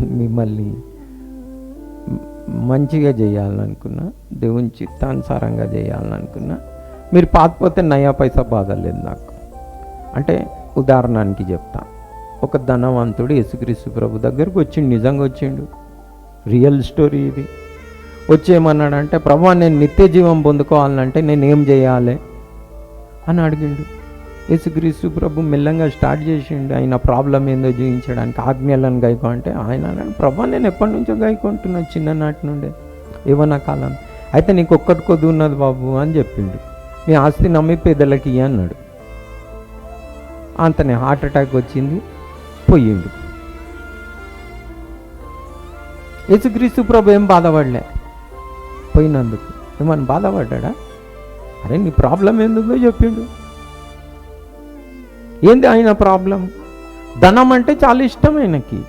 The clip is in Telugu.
మిమ్మల్ని మంచిగా చేయాలనుకున్నా దేవుని చిత్తానుసారంగా చేయాలనుకున్నా మీరు పాతిపోతే నయా పైసా బాధ లేదు నాకు. అంటే ఉదాహరణకి చెప్తా. ఒక ధనవంతుడు యేసుక్రీస్తు ప్రభు దగ్గరకు వచ్చిండు నిజంగా వచ్చిండు. రియల్ స్టోరీ ఇది. వచ్చేయమన్నాడంటే ప్రభు నేను నిత్య జీవం పొందుకోవాలంటే నేను ఏం చేయాలి? అని అడిగిండు. యేసుక్రీస్తు ప్రభు మెల్లంగా స్టార్ట్ చేసిండు. ఆయన ప్రాబ్లం ఏందో జీవించడానికి ఆజ్ఞలను గైకో అంటే ఆయన అన్నాడు ప్రభు నేను ఎప్పటి నుంచో గైకుంటున్నా చిన్ననాటి నుండే ఏమన్నా కాలం. అయితే నీకు ఒక్కటి కొద్ది ఉన్నది బాబు అని చెప్పిండు. నీ ఆస్తి నమ్మి పేదలకి అన్నాడు. అంతనే హార్ట్ అటాక్ వచ్చింది పోయిండు. యేసుక్రీస్తు ప్రభు ఏం బాధపడలే? పోయినందుకు. ఏమన్నా బాధపడ్డా అరే నీ ప్రాబ్లం ఎందుకో చెప్పిండు. ఏంది ఆయన ప్రాబ్లం? ధనం అంటే చాలా ఇష్టం ఆయనకి.